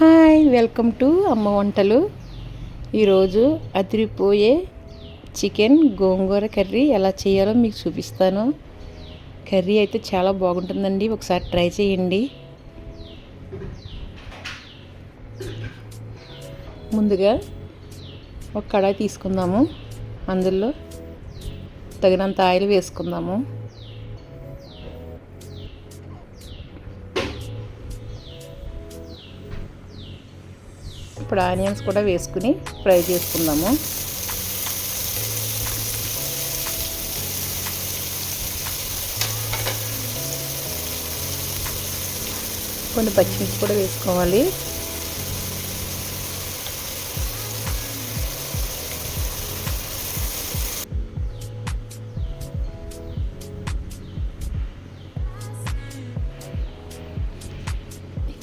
Hi welcome to అమ్మ వంటలు. ఈరోజు అదిరిపోయే చికెన్ గోంగూర కర్రీ ఎలా చేయాలో మీకు చూపిస్తాను. కర్రీ అయితే చాలా బాగుంటుందండి ఒకసారి ట్రై చేయండి. ముందుగా ఒక కడాయి తీసుకుందాము. అందులో తగినంత ఆయిల్ వేసుకుందాము. ఇప్పుడు ఆనియన్స్ కూడా వేసుకుని ఫ్రై చేసుకుందాము. కొన్ని పచ్చిమిర్చి కూడా వేసుకోవాలి.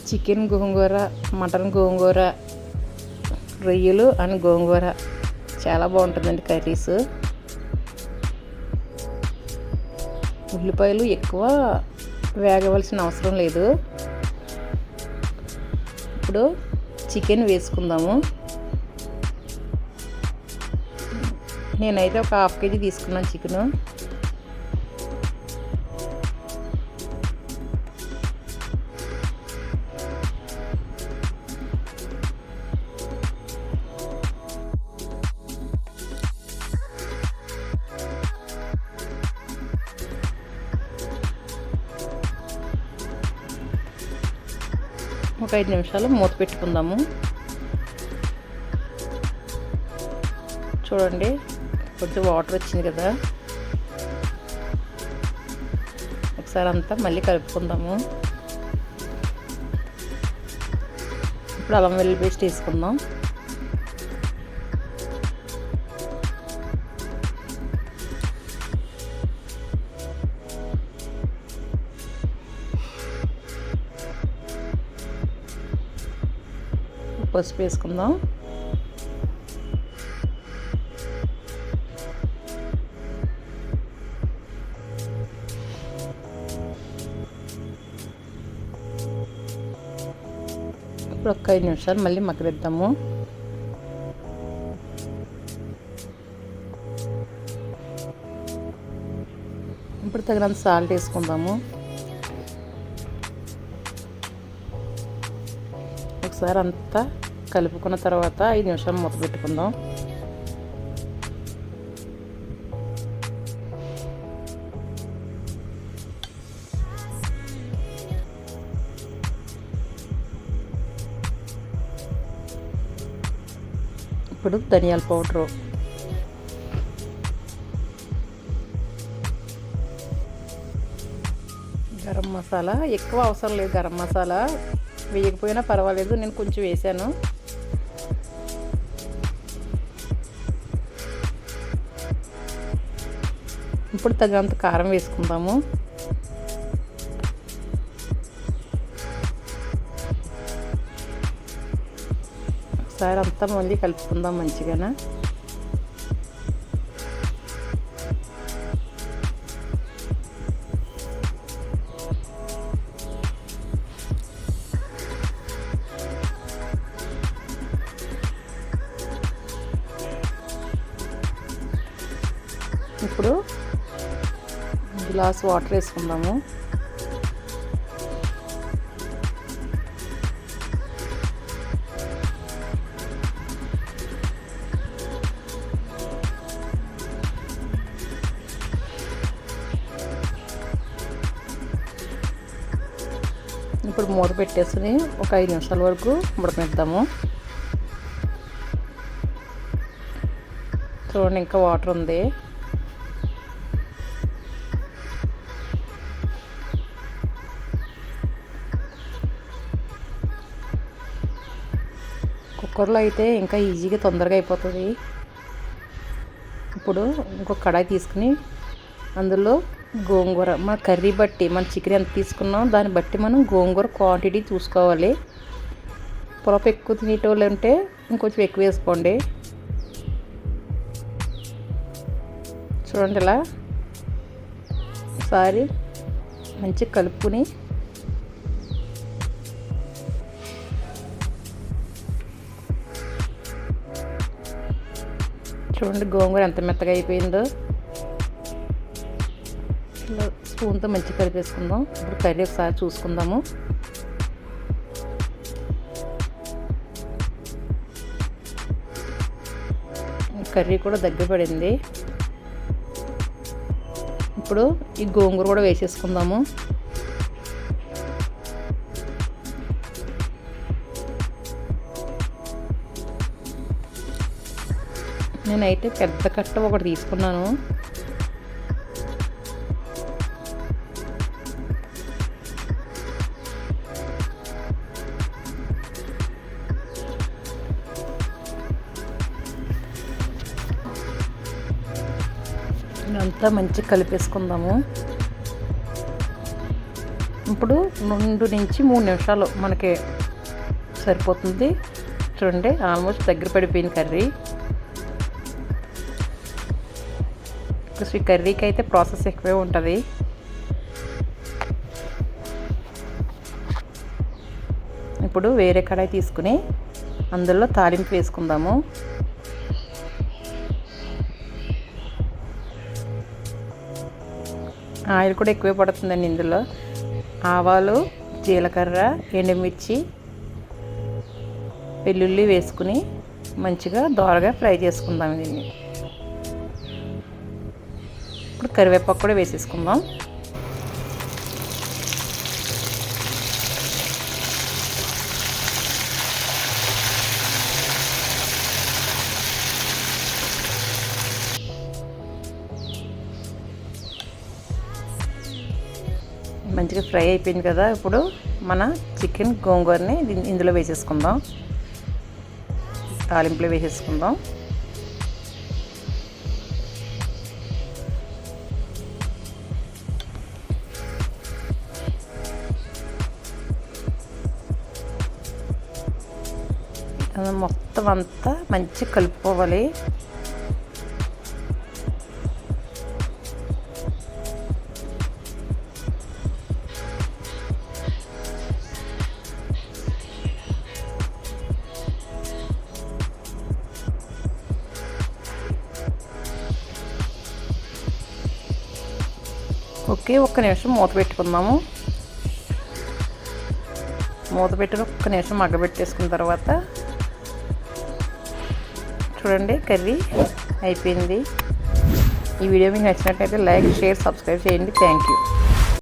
చికెన్ గోంగూర మటన్ గోంగూర రొయ్యలు అండ్ గోంగూర. చాలా బాగుంటుందండి కర్రీస్. ఉల్లిపాయలు ఎక్కువ వేగవలసిన అవసరం లేదు. ఇప్పుడు చికెన్ వేసుకుందాము. నేనైతే ఒక హాఫ్ కేజీ తీసుకున్నాను చికెను. ఒక ఐదు నిమిషాలు మూత పెట్టుకుందాము. చూడండి కొంచెం వాటర్ వచ్చింది కదా. ఒకసారి అంతా మళ్ళీ కలుపుకుందాము. ఇప్పుడు అల్లం వెల్లుల్లి పేస్ట్ తీసుకుందాం పసుపు వేసుకుందాం. ఇప్పుడు ఒక ఐదు నిమిషాలు మళ్ళీ మగ్గదిద్దాము ఇప్పుడు తగినంత సాల్ట్ వేసుకుందాము. ఒకసారి అంతా కలుపుకున్న తర్వాత ఐదు నిమిషాలు మూత పెట్టుకుందాం. ఇప్పుడు ధనియాల పౌడరు. గరం మసాలా ఎక్కువ అవసరం లేదు గరం మసాలా. వేయకపోయినా పర్వాలేదు నేను కొంచెం వేసాను. ఇప్పుడు తగినంత కారం వేసుకుందాము. ఒకసారి అంతా మళ్ళీ కలుపుకుందాం మంచిగానే? గ్లాస్ వాటర్ వేసుకుందాము. ఇప్పుడు మూత పెట్టేసుకుని ఒక ఐదు నిమిషాల వరకు ఉడకనిద్దాము. చూడండి ఇంకా వాటర్ ఉంది. కుక్కర్లో అయితే ఇంకా ఈజీగా తొందరగా అయిపోతుంది. ఇప్పుడు ఇంకొక కడాయి తీసుకుని అందులో గోంగూర మన కర్రీ బట్టి మన చికెన్ ఎంత తీసుకున్నాం దాన్ని బట్టి మనం గోంగూర క్వాంటిటీ చూసుకోవాలి. పొలపు ఎక్కువ తినేటోళ్ళు ఉంటే ఇంకొంచెం ఎక్కువ వేసుకోండి. చూడండి ఇలా ఒకసారి మంచిగా కలుపుకుని చూడండి గోంగూర ఎంత మెత్తగా అయిపోయిందో. ఇలా స్పూన్తో కర్రీ కలిపేసుకుందాం ఇప్పుడు కర్రీ ఒకసారి చూసుకుందాము. కర్రీ కూడా దగ్గర పడింది. ఇప్పుడు ఈ గోంగూర కూడా వేసేసుకుందాము. నేనైతే పెద్ద కట్ట ఒకటి తీసుకున్నాను. అంతా మంచిగా కలిపేసుకుందాము. ఇప్పుడు రెండు నుంచి మూడు నిమిషాలు మనకి సరిపోతుంది. చూడండి ఆల్మోస్ట్ దగ్గర పడిపోయింది కర్రీ. ఈ కర్రీకి అయితే ప్రాసెస్ ఎక్కువే ఉంటుంది. ఇప్పుడు వేరే కడాయి తీసుకుని అందులో తాలింపు వేసుకుందాము. ఆయిల్ కూడా ఎక్కువే పడుతుందండి ఇందులో. ఆవాలు జీలకర్ర ఎండుమిర్చి వెల్లుల్లి వేసుకుని మంచిగా దోరగా ఫ్రై చేసుకుందాం దీన్ని. కరివేపాకు కూడా వేసేసుకుందాం. మంచిగా ఫ్రై అయిపోయింది కదా ఇప్పుడు మన చికెన్ గోంగూరని ఇందులో వేసేసుకుందాం. తాలింపులో వేసేసుకుందాం. మొత్తం అంతా మంచిగా కలుపుకోవాలి. ఓకే ఒక్క నిమిషం మూత పెట్టుకుందాము. మూత పెట్టుకుని ఒక్క నిమిషం మగ్గబెట్టేసుకున్న తర్వాత చూడండి కర్రీ అయిపోయింది. ఈ వీడియో మీకు నచ్చినట్లయితే లైక్ షేర్ సబ్స్క్రైబ్ చేయండి. Thank you